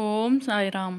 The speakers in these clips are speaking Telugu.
ఓం సాయిరామ్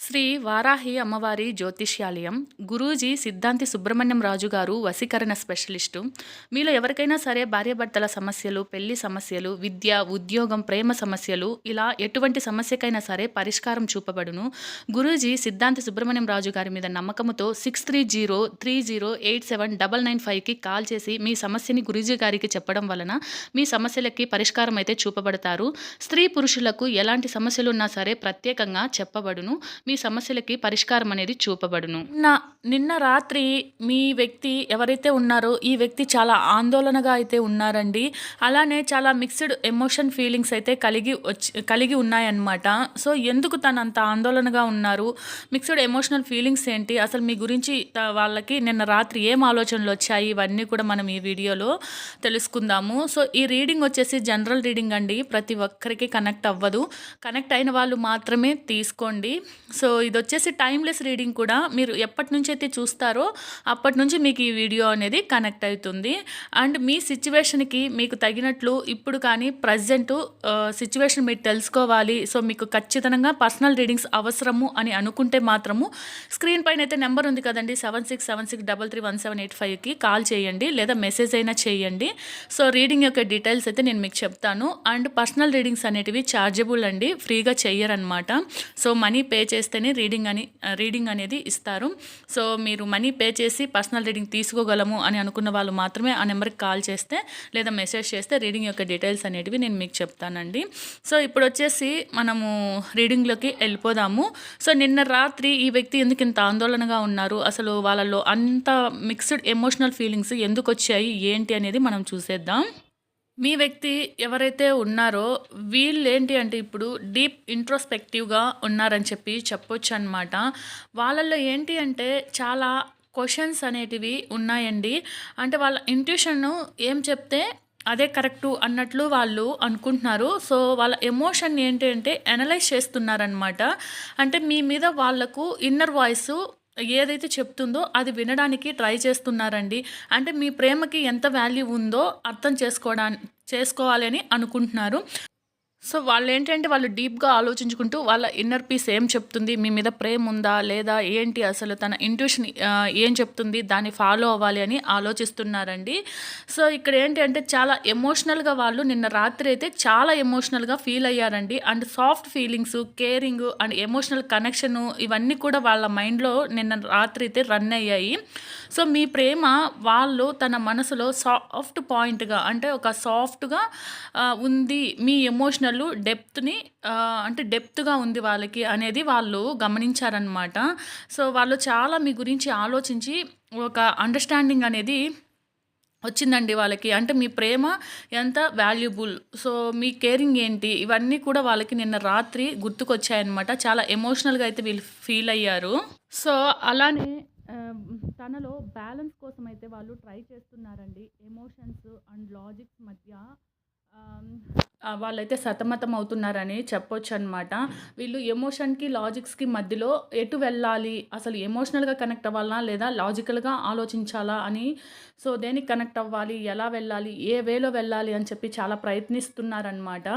శ్రీ వారాహి అమ్మవారి జ్యోతిష్యాలయం గురూజీ సిద్ధాంతి సుబ్రహ్మణ్యం రాజు గారు స్పెషలిస్టు. మీలో ఎవరికైనా సరే భార్యాభర్తల సమస్యలు పెళ్ళి సమస్యలు విద్య ఉద్యోగం ప్రేమ సమస్యలు ఇలా ఎటువంటి సమస్యకైనా సరే పరిష్కారం చూపబడును. గురూజీ సిద్ధాంతి సుబ్రహ్మణ్యం రాజు గారి మీద నమ్మకంతో six three zero three zero eight seven double nine ఫైవ్కి కాల్ చేసి మీ సమస్యని గురూజీ గారికి చెప్పడం వలన మీ సమస్యలకి పరిష్కారం అయితే చూపబడతారు. స్త్రీ పురుషులకు ఎలాంటి సమస్యలు ఉన్నా సరే ప్రత్యేకంగా చెప్పబడును. మీ సమస్యలకి పరిష్కారం అనేది చూపబడును. నా నిన్న రాత్రి మీ వ్యక్తి ఎవరైతే ఉన్నారో ఈ వ్యక్తి చాలా ఆందోళనగా అయితే ఉన్నారండి. అలానే చాలా మిక్స్డ్ ఎమోషన్ ఫీలింగ్స్ అయితే కలిగి వచ్చి కలిగి ఉన్నాయన్నమాట. సో ఎందుకు తను అంత ఆందోళనగా ఉన్నారు? మిక్స్డ్ ఎమోషనల్ ఫీలింగ్స్ ఏంటి? అసలు మీ గురించి వాళ్ళకి నిన్న రాత్రి ఏం ఆలోచనలు వచ్చాయి? ఇవన్నీ కూడా మనం ఈ వీడియోలో తెలుసుకుందాము. సో ఈ రీడింగ్ వచ్చేసి జనరల్ రీడింగ్ అండి. ప్రతి ఒక్కరికి కనెక్ట్ అవ్వదు. కనెక్ట్ అయిన వాళ్ళు మాత్రమే తీసుకోండి. సో ఇది వచ్చేసి టైమ్లెస్ రీడింగ్ కూడా మీరు ఎప్పటి నుంచి అయితే చూస్తారో అప్పటి నుంచి మీకు ఈ వీడియో అనేది కనెక్ట్ అవుతుంది. అండ్ మీ సిచ్యువేషన్కి మీకు తగినట్లు ఇప్పుడు కానీ ప్రజెంట్ సిచ్యువేషన్ మీరు తెలుసుకోవాలి. సో మీకు ఖచ్చితంగా పర్సనల్ రీడింగ్స్ అవసరము అని అనుకుంటే మాత్రము స్క్రీన్ పైన అయితే నెంబర్ ఉంది కదండి seven six seven six double three one seven eight ఫైవ్కి కాల్ చేయండి లేదా మెసేజ్ అయినా చేయండి. సో రీడింగ్ యొక్క డీటెయిల్స్ అయితే నేను మీకు చెప్తాను. అండ్ పర్సనల్ రీడింగ్స్ అనేటివి ఛార్జబుల్ అండి ఫ్రీగా చెయ్యరనమాట సో మనీ పే చేసి చేస్తేనే రీడింగ్ అని రీడింగ్ అనేది ఇస్తారు. సో మీరు మనీ పే చేసి పర్సనల్ రీడింగ్ తీసుకోగలము అని అనుకున్న వాళ్ళు మాత్రమే ఆ నెంబర్కి కాల్ చేస్తే లేదా మెసేజ్ చేస్తే రీడింగ్ యొక్క డీటెయిల్స్ అనేటివి నేను మీకు చెప్తానండి. సో ఇప్పుడు వచ్చేసి మనము రీడింగ్లోకి వెళ్ళిపోదాము. సో నిన్న రాత్రి ఈ వ్యక్తి ఎందుకు ఇంత ఆందోళనగా ఉన్నారు? అసలు వాళ్ళలో అంత మిక్స్డ్ ఎమోషనల్ ఫీలింగ్స్ ఎందుకు వచ్చాయి? ఏంటి అనేది మనం చూసేద్దాం. మీ వ్యక్తి ఎవరైతే ఉన్నారో వీళ్ళు ఏంటి అంటే ఇప్పుడు డీప్ ఇంట్రోస్పెక్టివ్గా ఉన్నారని చెప్పి చెప్పొచ్చు అనమాట వాళ్ళల్లో ఏంటి అంటే చాలా క్వశ్చన్స్ అనేటివి ఉన్నాయండి. అంటే వాళ్ళ ఇంట్యూషన్ ఏం చెప్తే అదే కరెక్టు అన్నట్లు వాళ్ళు అనుకుంటున్నారు. సో వాళ్ళ ఎమోషన్ ఏంటి అంటే అనలైజ్ చేస్తున్నారనమాట అంటే మీ మీద వాళ్ళకు ఇన్నర్ వాయిస్ ఏదైతే చెప్తుందో అది వినడానికి ట్రై చేస్తున్నారండి. అంటే మీ ప్రేమకి ఎంత వాల్యూ ఉందో అర్థం చేసుకోవడానికి చేసుకోవాలి అని అనుకుంటున్నారు. సో వాళ్ళు ఏంటంటే వాళ్ళు డీప్గా ఆలోచించుకుంటూ వాళ్ళ ఇన్నర్ పీస్ ఏం చెప్తుంది మీ మీద ప్రేమ ఉందా లేదా ఏంటి అసలు తన ఇంట్యూషన్ ఏం చెప్తుంది దాన్ని ఫాలో అవ్వాలి అని ఆలోచిస్తున్నారండి. సో ఇక్కడ ఏంటి అంటే చాలా ఎమోషనల్గా వాళ్ళు నిన్న రాత్రి అయితే చాలా ఎమోషనల్గా ఫీల్ అయ్యారండి. And soft feelings caring and emotional connection ఇవన్నీ కూడా వాళ్ళ మైండ్లో నిన్న రాత్రి అయితే రన్ అయ్యాయి. సో మీ ప్రేమ వాళ్ళు తన మనసులో సాఫ్ట్ పాయింట్గా అంటే ఒక సాఫ్ట్గా ఉంది మీ ఎమోషనల్ డెప్త్ని అంటే డెప్త్గా ఉంది వాళ్ళకి అనేది వాళ్ళు గమనించారనమాట సో వాళ్ళు చాలా మీ గురించి ఆలోచించి ఒక అండర్స్టాండింగ్ అనేది వచ్చిందండి వాళ్ళకి. అంటే మీ ప్రేమ ఎంత వాల్యుబుల్ సో మీ కేరింగ్ ఏంటి? ఇవన్నీ కూడా వాళ్ళకి నిన్న రాత్రి గుర్తుకొచ్చాయన్నమాట. చాలా ఎమోషనల్గా అయితే వీళ్ళు ఫీల్ అయ్యారు. సో అలానే తనలో బ్యాలెన్స్ కోసం అయితే వాళ్ళు ట్రై చేస్తున్నారండి. ఎమోషన్స్ అండ్ లాజిక్స్ మధ్య వాళ్ళైతే సతమతం అవుతున్నారని చెప్పొచ్చు అనమాట వీళ్ళు ఎమోషన్కి లాజిక్స్కి మధ్యలో ఎటు వెళ్ళాలి అసలు ఎమోషనల్గా కనెక్ట్ అవ్వాలా లేదా లాజికల్గా ఆలోచించాలా అని సో దేనికి కనెక్ట్ అవ్వాలి ఎలా వెళ్ళాలి ఏ వేలో వెళ్ళాలి అని చెప్పి చాలా ప్రయత్నిస్తున్నారనమాట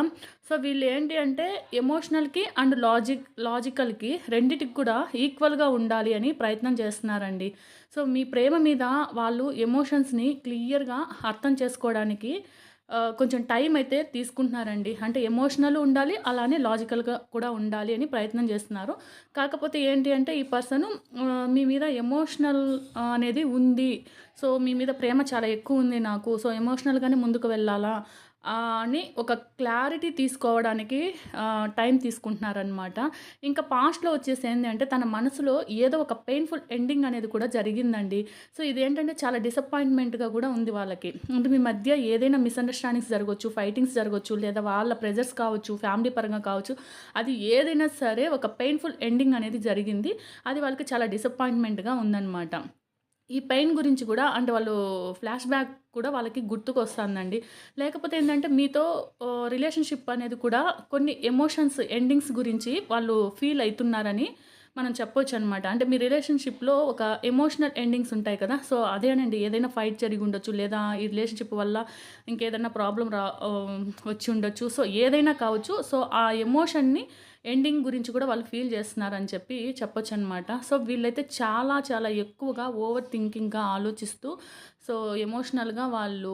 సో వీళ్ళు ఏంటి అంటే ఎమోషనల్కి అండ్ లాజిక్ లాజికల్కి రెండిటికి కూడా ఈక్వల్గా ఉండాలి అని ప్రయత్నం చేస్తున్నారండి. సో మీ ప్రేమ మీద వాళ్ళు ఎమోషన్స్ని క్లియర్గా అర్థం చేసుకోవడానికి కొంచెం టైం అయితే తీసుకుంటున్నారండి. అంటే ఎమోషనల్ ఉండాలి అలానే లాజికల్గా కూడా ఉండాలి అని ప్రయత్నం చేస్తున్నారు. కాకపోతే ఏంటి అంటే ఈ పర్సన్ మీ మీద ఎమోషనల్ అనేది ఉంది. సో మీ మీద ప్రేమ చాలా ఎక్కువ ఉంది నాకు. సో ఎమోషనల్గానే ముందుకు వెళ్ళాలా? అని ఒక క్లారిటీ తీసుకోవడానికి టైం తీసుకుంటున్నారనమాట ఇంకా పాస్ట్లో వచ్చేసి ఏంటంటే తన మనసులో ఏదో ఒక పెయిన్ఫుల్ ఎండింగ్ అనేది కూడా జరిగిందండి. సో ఇదేంటంటే చాలా డిసప్పాయింట్మెంట్గా కూడా ఉంది వాళ్ళకి. అంటే మీ మధ్య ఏదైనా మిస్అండర్స్టాండింగ్స్ జరగవచ్చు ఫైటింగ్స్ జరగవచ్చు లేదా వాళ్ళ ప్రెజర్స్ కావచ్చు ఫ్యామిలీ పరంగా కావచ్చు అది ఏదైనా సరే ఒక పెయిన్ఫుల్ ఎండింగ్ అనేది జరిగింది. అది వాళ్ళకి చాలా డిసప్పాయింట్మెంట్గా ఉందన్నమాట. ఈ పెయిన్ గురించి కూడా అంటే వాళ్ళు ఫ్లాష్ బ్యాక్ కూడా వాళ్ళకి గుర్తుకు వస్తుందండి లేకపోతే ఏంటంటే మీతో రిలేషన్షిప్ అనేది కూడా కొన్ని ఎమోషన్స్ ఎండింగ్స్ గురించి వాళ్ళు ఫీల్ అవుతున్నారని మనం చెప్పొచ్చు అనమాట అంటే మీ రిలేషన్షిప్లో ఒక ఎమోషనల్ ఎండింగ్స్ ఉంటాయి కదా సో అదేనండి. ఏదైనా ఫైట్ జరిగి ఉండొచ్చు లేదా ఈ రిలేషన్షిప్ వల్ల ఇంకేదైనా ప్రాబ్లం రా వచ్చి ఉండొచ్చు. సో ఏదైనా కావచ్చు సో ఆ ఎమోషన్ని ఎండింగ్ గురించి కూడా వాళ్ళు ఫీల్ చేస్తున్నారని చెప్పి చెప్పొచ్చు అనమాట సో వీళ్ళైతే చాలా చాలా ఎక్కువగా ఓవర్ థింకింగ్గా ఆలోచిస్తూ సో ఎమోషనల్గా వాళ్ళు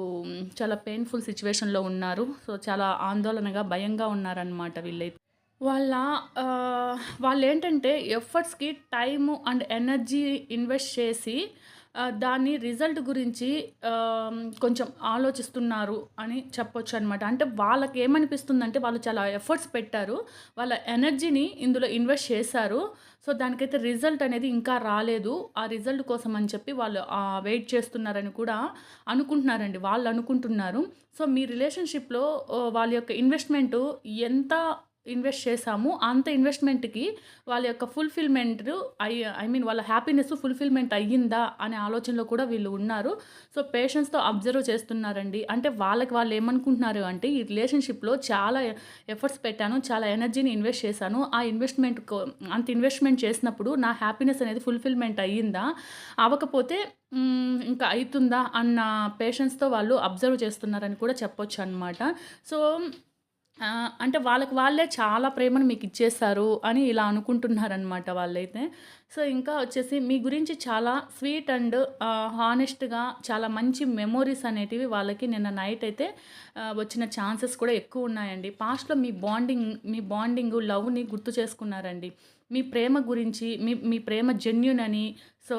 చాలా పెయిన్ఫుల్ సిచ్యువేషన్లో ఉన్నారు. సో చాలా ఆందోళనగా భయంగా ఉన్నారనమాట వీళ్ళైతే. వాళ్ళ వాళ్ళు ఏంటంటే ఎఫర్ట్స్కి టైము అండ్ ఎనర్జీ ఇన్వెస్ట్ చేసి దాని రిజల్ట్ గురించి కొంచెం ఆలోచిస్తున్నారు అని చెప్పొచ్చు అనమాట అంటే వాళ్ళకి ఏమనిపిస్తుందంటే వాళ్ళు చాలా ఎఫర్ట్స్ పెట్టారు. వాళ్ళ ఎనర్జీని ఇందులో ఇన్వెస్ట్ చేశారు. సో దానికైతే రిజల్ట్ అనేది ఇంకా రాలేదు. ఆ రిజల్ట్ కోసం అని చెప్పి వాళ్ళు వెయిట్ చేస్తున్నారని కూడా అనుకుంటున్నారండి. వాళ్ళు అనుకుంటున్నారు. సో మీ రిలేషన్షిప్లో వాళ్ళ యొక్క ఇన్వెస్ట్మెంట్ ఎంత ఇన్వెస్ట్ చేశాము. అంత ఇన్వెస్ట్మెంట్కి వాళ్ళ యొక్క ఫుల్ఫిల్మెంట్ అయ్యి ఐ మీన్ వాళ్ళ హ్యాపీనెస్ ఫుల్ఫిల్మెంట్ అయ్యిందా అనే ఆలోచనలో కూడా వీళ్ళు ఉన్నారు. సో పేషెన్స్తో అబ్జర్వ్ చేస్తున్నారండి. అంటే వాళ్ళకి వాళ్ళు ఏమనుకుంటున్నారు అంటే ఈ రిలేషన్షిప్లో చాలా ఎఫర్ట్స్ పెట్టాను చాలా ఎనర్జీని ఇన్వెస్ట్ చేశాను. ఆ ఇన్వెస్ట్మెంట్ అంత ఇన్వెస్ట్మెంట్ చేసినప్పుడు నా హ్యాపీనెస్ అనేది ఫుల్ఫిల్మెంట్ అయ్యిందా? అవ్వకపోతే ఇంకా అవుతుందా అన్న పేషెన్స్తో వాళ్ళు అబ్జర్వ్ చేస్తున్నారని కూడా చెప్పొచ్చు అనమాట సో అంటే వాళ్ళకి వాళ్ళే చాలా ప్రేమను మీకు ఇచ్చేస్తారు అని ఇలా అనుకుంటున్నారనమాట వాళ్ళైతే. సో ఇంకా వచ్చేసి మీ గురించి చాలా స్వీట్ అండ్ హానెస్ట్గా చాలా మంచి మెమోరీస్ అనేటివి వాళ్ళకి నిన్న నైట్ అయితే వచ్చిన ఛాన్సెస్ కూడా ఎక్కువ ఉన్నాయండి. పాస్ట్లో మీ బాండింగ్ మీ బాండింగ్ లవ్ని గుర్తు చేసుకున్నారండి. మీ ప్రేమ గురించి మీ మీ ప్రేమ జెన్యున్ అని సో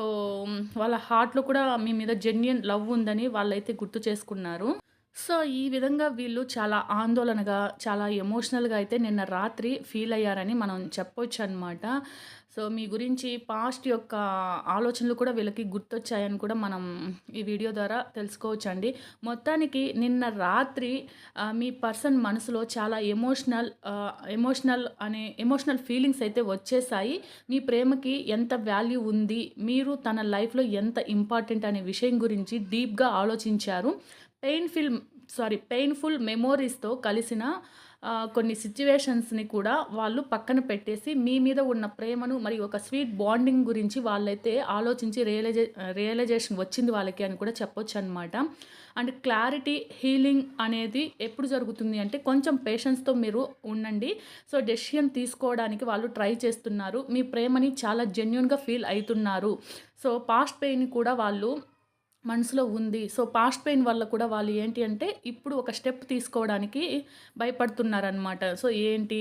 వాళ్ళ హార్ట్లో కూడా మీ మీద జెన్యున్ లవ్ ఉందని వాళ్ళైతే గుర్తు చేసుకున్నారు. సో ఈ విధంగా వీళ్ళు చాలా ఆందోళనగా చాలా ఎమోషనల్గా అయితే నిన్న రాత్రి ఫీల్ అయ్యారని మనం చెప్పొచ్చు అనమాట సో మీ గురించి పాస్ట్ యొక్క ఆలోచనలు కూడా వీళ్ళకి గుర్తొచ్చాయని కూడా మనం ఈ వీడియో ద్వారా తెలుసుకోవచ్చండి. మొత్తానికి నిన్న రాత్రి మీ పర్సన్ మనసులో చాలా ఎమోషనల్ ఎమోషనల్ అనే ఎమోషనల్ ఫీలింగ్స్ అయితే వచ్చేసాయి. మీ ప్రేమకి ఎంత వాల్యూ ఉంది? మీరు తన లైఫ్లో ఎంత ఇంపార్టెంట్ అనే విషయం గురించి డీప్గా ఆలోచించారు. పెయిన్ఫుల్ సారీ పెయిన్ఫుల్ మెమోరీస్తో కలిసిన కొన్ని సిచ్యువేషన్స్ని కూడా వాళ్ళు పక్కన పెట్టేసి మీ మీద ఉన్న ప్రేమను మరియు ఒక స్వీట్ బాండింగ్ గురించి వాళ్ళైతే ఆలోచించి రియలైజే రియలైజేషన్ వచ్చింది వాళ్ళకి అని కూడా చెప్పొచ్చు అనమాట అండ్ క్లారిటీ హీలింగ్ అనేది ఎప్పుడు జరుగుతుంది అంటే కొంచెం పేషెన్స్తో మీరు ఉండండి. సో డెసిషన్ తీసుకోవడానికి వాళ్ళు ట్రై చేస్తున్నారు. మీ ప్రేమని చాలా జెన్యున్గా ఫీల్ అవుతున్నారు. సో పాస్ట్ పెయిన్ కూడా వాళ్ళు మనసులో ఉంది. సో పాస్ట్ పెయిన్ వల్ల కూడా వాళ్ళు ఏంటి అంటే ఇప్పుడు ఒక స్టెప్ తీసుకోవడానికి భయపడుతున్నారనమాట సో ఏంటి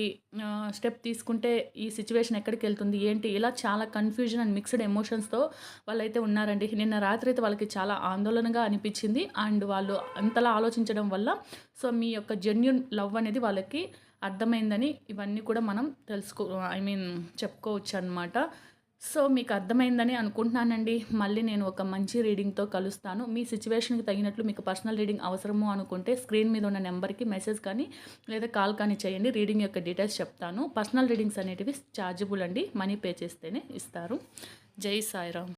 స్టెప్ తీసుకుంటే ఈ సిచ్యువేషన్ ఎక్కడికి వెళ్తుంది? ఏంటి? ఇలా చాలా కన్ఫ్యూజన్ అండ్ మిక్స్డ్ ఎమోషన్స్తో వాళ్ళైతే ఉన్నారండి. నిన్న రాత్రి అయితే వాళ్ళకి చాలా ఆందోళనగా అనిపించింది. అండ్ వాళ్ళు అంతలా ఆలోచించడం వల్ల సో మీ యొక్క జెన్యున్ లవ్ అనేది వాళ్ళకి అర్థమైందని ఇవన్నీ కూడా మనం తెలుసుకో ఐ మీన్ చెప్పుకోవచ్చు అనమాట సో మీకు అర్థమైందని అనుకుంటున్నానండి. మళ్ళీ నేను ఒక మంచి రీడింగ్తో కలుస్తాను. మీ సిచ్యువేషన్కి తగినట్లు మీకు పర్సనల్ రీడింగ్ అవసరము అనుకుంటే స్క్రీన్ మీద ఉన్న నెంబర్కి మెసేజ్ కానీ లేదా కాల్ కానీ చేయండి. రీడింగ్ యొక్క డీటెయిల్స్ చెప్తాను. పర్సనల్ రీడింగ్స్ అనేటివి ఛార్జబుల్ అండి. మనీ పే చేస్తేనే ఇస్తారు. జై సాయిరామ్.